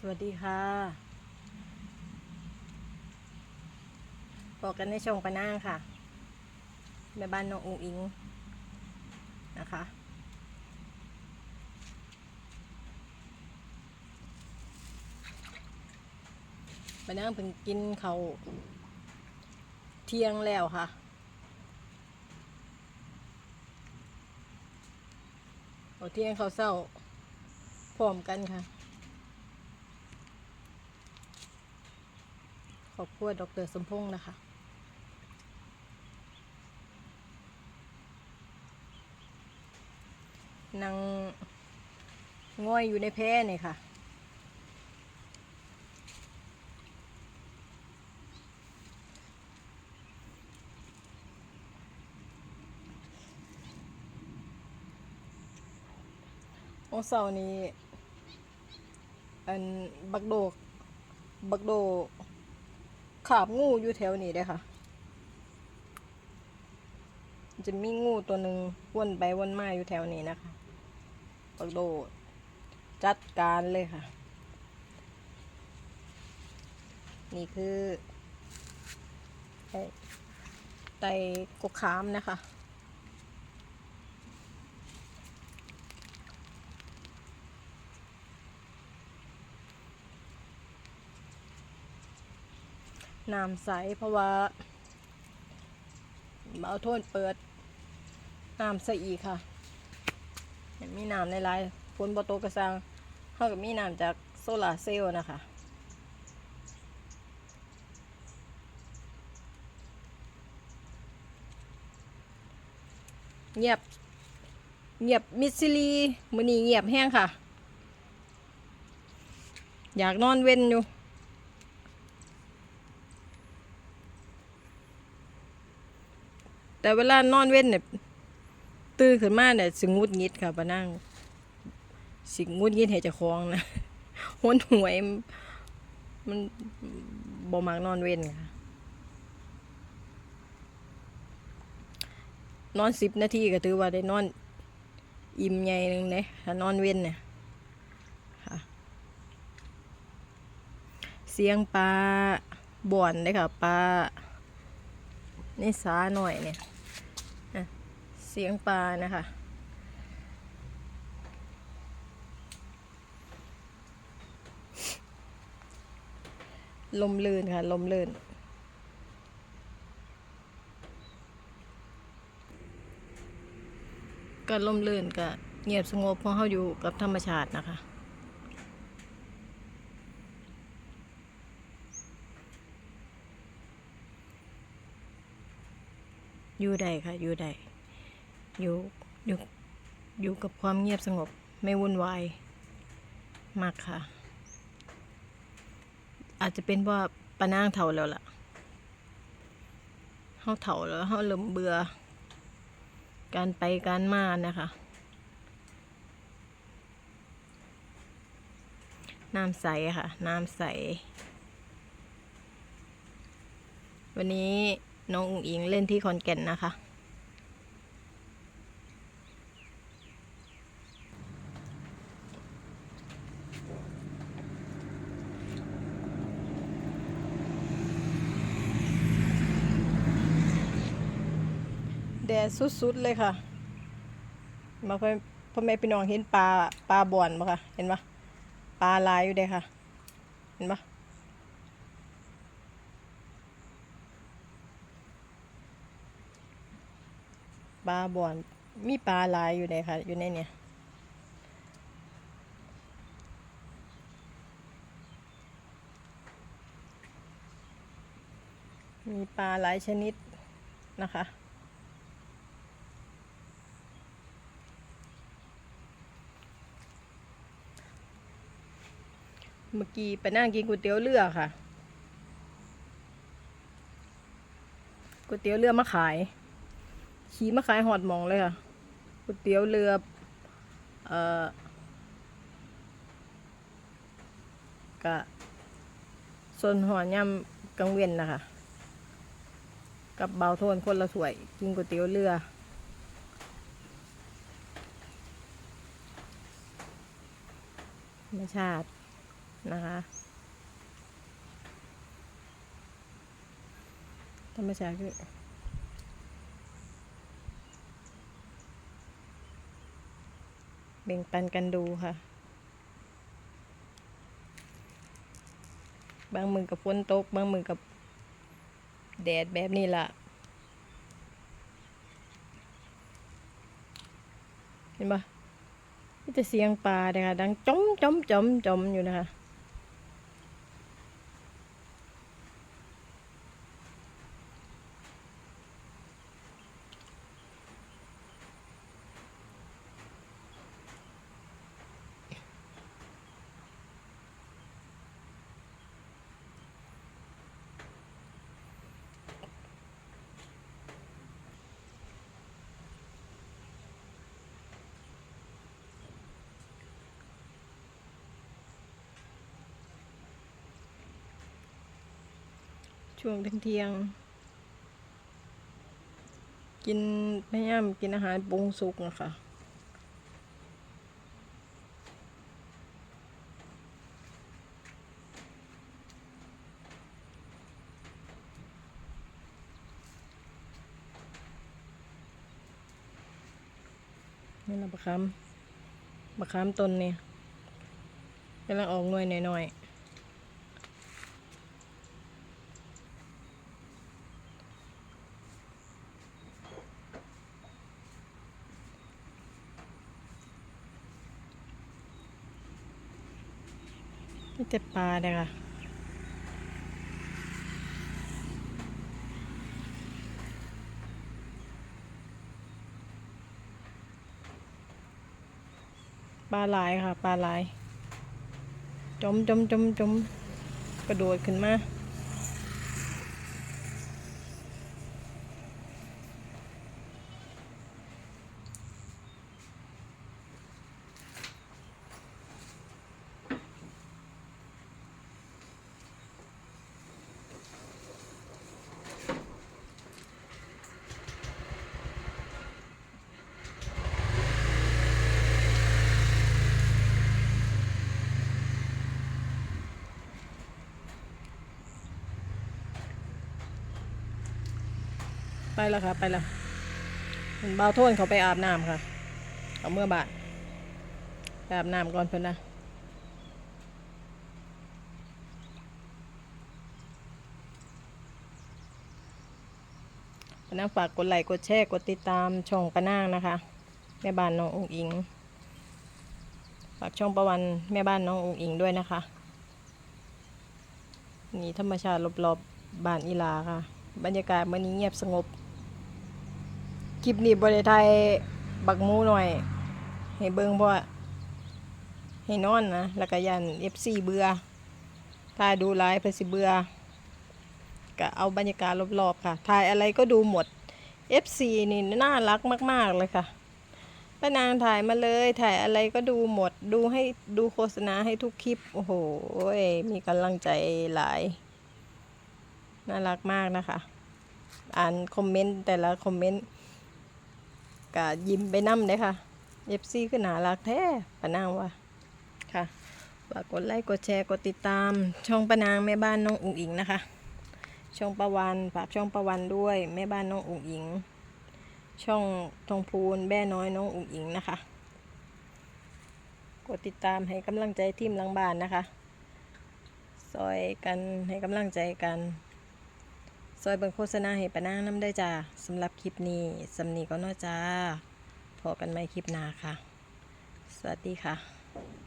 สวัสดีค่ะบอกกันในช่องปะนางค่ะแม่บ้านน้องอุงอิงนะคะ ปะนางเพิ่งกินเขาเที่ยงแล้วค่ะเขาเที่ยงเขาเศร้าพร้อมกันค่ะ ขอบคุณดรสมพงษ์นะคะนางง่อยอยู่ในแพร่นี่ค่ะ โอเสานี้ อัน บักโดก บักโด ขาบงูอยู่แถวนี้เด้อค่ะ จะมีงูตัวหนึ่งวนไปวนมาอยู่แถวนี้นะคะกระโดดจัดการเลยค่ะ นี่คือไอ้ไตกกขามนะคะ น้ำใสเพราะว่าเอาโทษเปิดน้ำใสอีกค่ะมีน้ำในลายฝนบโตกระซังเท่ากับมีน้ำจากโซลาร์เซลล์นะคะเงียบเงียบมิสซิลีมือนีเงียบแห้งค่ะ อยากนอนเว้นอยู่ แต่เวลานอนเว้นเนี่ยตื่นขึ้นมาเนี่ยสิงุดงิดค่ะปะนั่ง สิงุดงิดให้เจะคลองนะหนหวยมันบ่มักนอนเว้นค่ะ นอนสิบนาทีก็ถือว่าได้นอน อิ่มใหญ่หนึ่งเนี่ยถ้านอนเว้นเนี่ยเสียงปลาบ่อนเลยค่ะปลา นี่สาหน่อยเนี่ยเสียงปลานะคะลมลื่นค่ะ ลมลื่น ก็ลมลื่นก็เงียบสงบเพราะเขาอยู่กับธรรมชาตินะคะ อยู่ได้ค่ะ อยู่ได้อยู่อยู่อยู่กับความเงียบสงบไม่วุ่นวายมากค่ะ อาจจะเป็นว่าปานางเถ่าแล้วล่ะเฮาเถ่าแล้วเฮาเริ่มเบื่อ การไปการมานะคะน้ำใสค่ะ น้ำใส วันนี้ น้องอุ๋งอิงเล่นที่คอนแก่นนะคะ แดดสุดๆเลยค่ะ มาพ่อพ่อแม่พี่น้องเห็นปลาปลาบ่อนปะคะเห็นปะปลาลายอยู่เด้ค่ะ เห็นปะ ปลาบ่อน มีปลาลายอยู่เด้ค่ะ อยู่ในเนี่ยมีปลาหลายชนิดนะคะ เมื่อกี้ไปนั่งกินก๋วยเตี๋ยวเรือค่ะก๋วยเตี๋ยวเรือมาขาย ขี่มาขายหอดมองเลยค่ะก๋วยเตี๋ยวเรือเอ่อกะส่วนหัวย่ำกังเวียนนะคะ กับเบาโทนคนละถ้วย กินก๋วยเตี๋ยวเรือธรรมชาตินะคะธรรมชาติคือ แบ่งปันกันดูค่ะ บางมือกับฝนตก บางมือกับแดดแบบนี้ล่ะ เห็นปะนี่จะเสียงปลาเลยค่ะ ดังจ้อมจ้อมจ้อมจ้อมอยู่นะคะ ช่วงเที่ยง กินพยายามกินอาหารปรุงสุกนะคะนี่นะบะคำบะคำต้นนี่กำลังออกหน่วยหน่อยๆ นี่แต่ปลาเลยค่ะปลาหลายค่ะ ปลาหลาย จมจมจมจมกระโดดขึ้นมา ไปแล้วค่ะ ไปแล้วเห็นเบาโทนเขาไปอาบน้ำค่ะ เอาเมื่อบาทไปอาบน้ำก่อนเพิ่อนนะปนางฝากกดไลค์กดแชร์กดติดตามช่องปานางนะคะ แม่บ้านน้ององอิง ฝากช่องประวันแม่บ้านน้ององอิงด้วยนะคะนี่ธรรมชาติรอบๆบ้านอีลาค่ะ บรรยากาศมื้อนี้เงียบสงบ คลิปนี้บริไทยบักมูหน่อย ให้เบิงเพราะว่ให้นอนนะ แล้วก็ยัน FC เบื่อ ถ้าดูไลฟ์เพื่อสิเบื่อ ก็เอาบรรยากาศรอบๆค่ะ ถ่ายอะไรก็ดูหมด FC นี่น่ารักมาก ๆ เลยค่ะป้านางถ่ายมาเลยถ่ายอะไรก็ดูหมดดูให้ดูโฆษณาให้ทุกคลิป โอ้โห มีกำลังใจหลาย น่ารักมากนะคะ อ่านคอมเมนต์แต่ละคอมเมนต์ ก็ยิ้มไปน้ำเลยค่ะ FC คือน่ารักแท้ปะนางว่าค่ะฝากกดไลค์กดแชร์กดติดตาม ช่องปะนางแม่บ้านน้องอุ๋งอิงนะคะ ช่องประวันฝากช่องประวันด้วยแม่บ้านน้องอุ๋งอิง ช่องทองพูนแม่น้อยน้องอุ๋งอิงนะคะ กดติดตามให้กำลังใจทีมหลังบ้านนะคะซอยกันให้กำลังใจกัน อยเบิ่งโฆษณาให้ปะนางน้ำได้จ้าสำหรับคลิปนี้สำนีก็น่าจ้าพอกันไหมคลิปหน้าค่ะ สวัสดีค่ะ